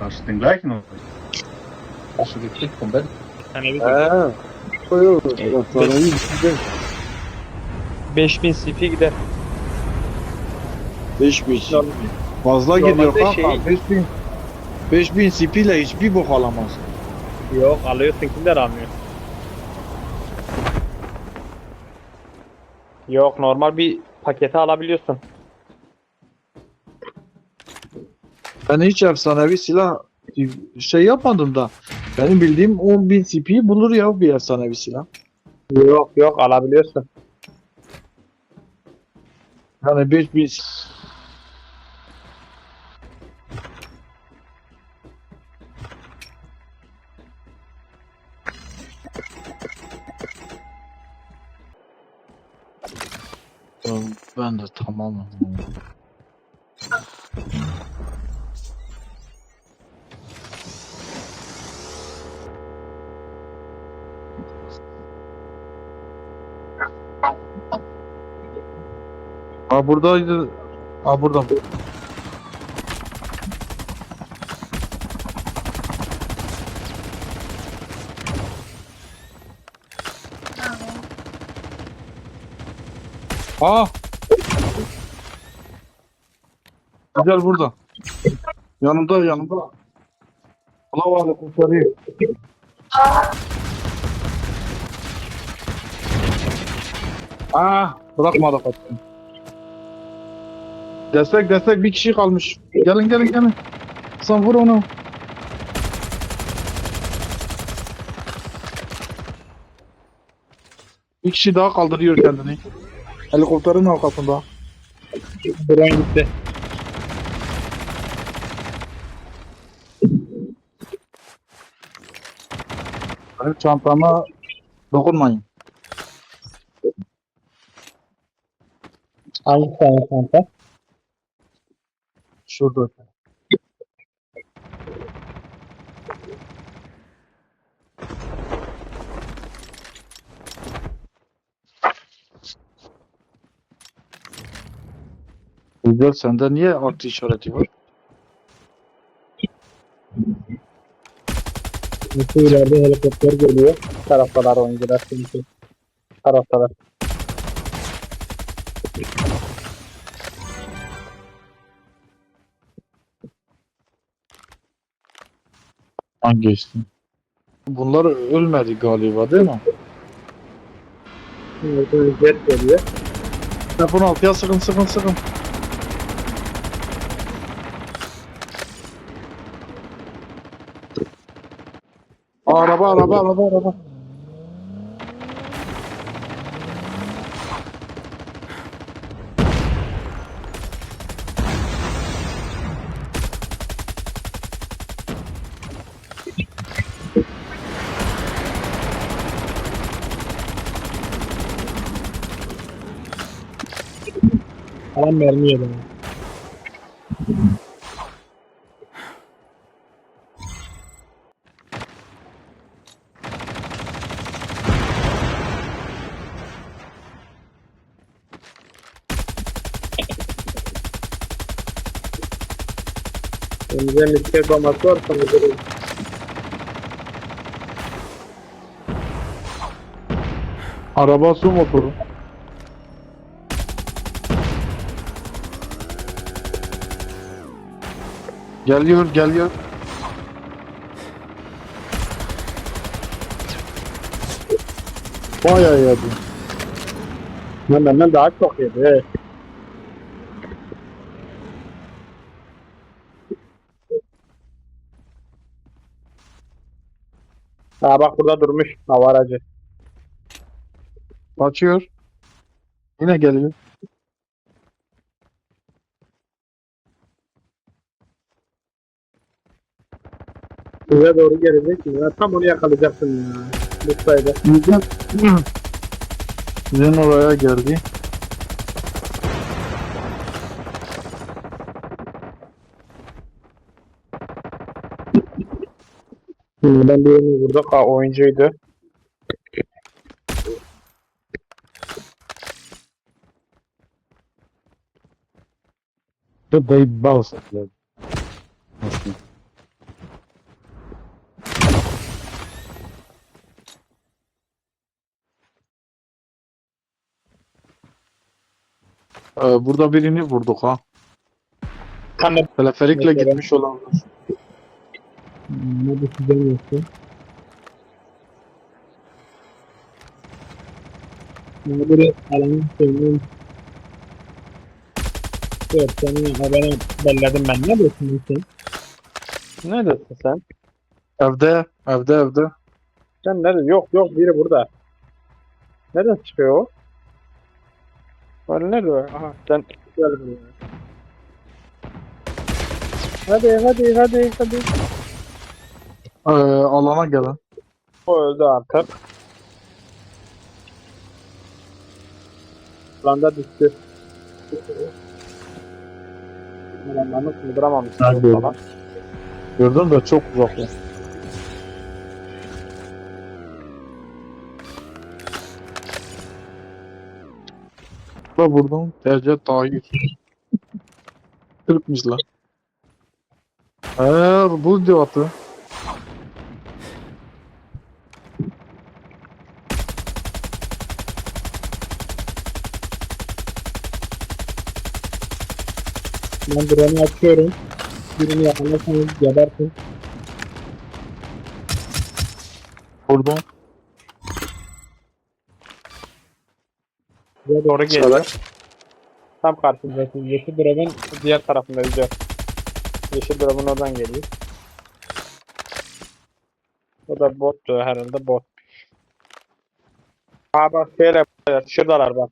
Hast du den gleichen oder? Hast du gekriegt vom Bett? Hani bir He. Koyuyor. Sana iyi güzel. 5000 CP gider. 5000. Fazla gidiyor kanka. şey- 5000. 5000 CP ile hiçbir bok alamaz. Yok alıyorsun kimler almıyor. Yok normal bir paketi alabiliyorsun. Ben hiç efsanevi silah şey yapmadım da. Benim bildiğim 10.000 CP bulur ya bir efsanevi silah. Yok yok alabiliyorsun. Yani 5000 Ben de tamamım. Ha buradaydı. Ha burada. Aa. Güzel burada. Yanımda yanımda. Allah var kurtarıyor. Aa, bırakmadı kaçtım. Destek destek bir kişi kalmış. Gelin gelin gelin. Sen vur onu. Bir kişi daha kaldırıyor kendini. Helikopterin arkasında. Drone gitti. Benim çantama dokunmayın. Hangi tane kanka? Şurada. Güzel sende niye artı işareti var? Bütün ileride helikopter geliyor. Taraftalar oyuncular çünkü. Taraftalar. Hangisi? Bunlar ölmedi galiba değil mi? Şimdi jet geliyor. Telefon altıya sıkın sıkın sıkın. Aa, Araba araba araba araba. Alan mermi yedi. Önce misket bombası var durur. Araba su motoru. Geliyor geliyor. Bayağı yedi. Ben benden daha çok yedi. Ha bak burada durmuş hava aracı. Kaçıyor. Yine geliyor. Size doğru gelecek mi? Ya tam onu yakalayacaksın ya. Bu sayede. Güzel. Sizin oraya geldi. Ben birini vurduk. Ha oyuncuydu. The they both. Ee, burada birini vurduk ha. Kanka Teleferikle Mesela. gitmiş olabilir. ne düşünüyorsun? Ne biri alanın söyleyeyim. Evet seni habere belledim ben. Ne diyorsun sen? Ne diyorsun sen? Evde, evde, evde. Sen nerede? Yok yok biri burada. Nereden çıkıyor o? Var nerede o? Aha sen gel buraya. Hadi hadi hadi hadi. Ee, alana gelen. O öldü artık. Landa düştü. Nerede öldü? falan. Gördün de çok uzak. o. Da vurdum. Tercih tahir. Kırıkmışlar. Eğer bu diyordu. Ben drone'u açıyorum. Birini yakalarsanız gebersin. Vurdum. Size doğru geliyor. Tam karşınızdasınız. Yeşil drop'un diğer tarafında yüzüyor. Yeşil drop'un oradan geliyor. O da bottu herhalde bot. Aa bak şöyle şuradalar bak.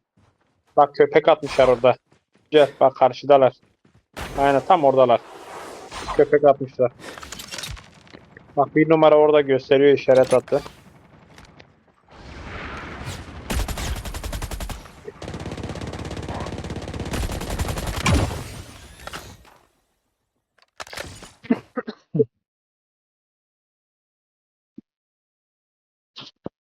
Bak köpek atmışlar orada. Gel bak karşıdalar. Aynen tam oradalar. Köpek atmışlar. Bak bir numara orada gösteriyor işaret attı.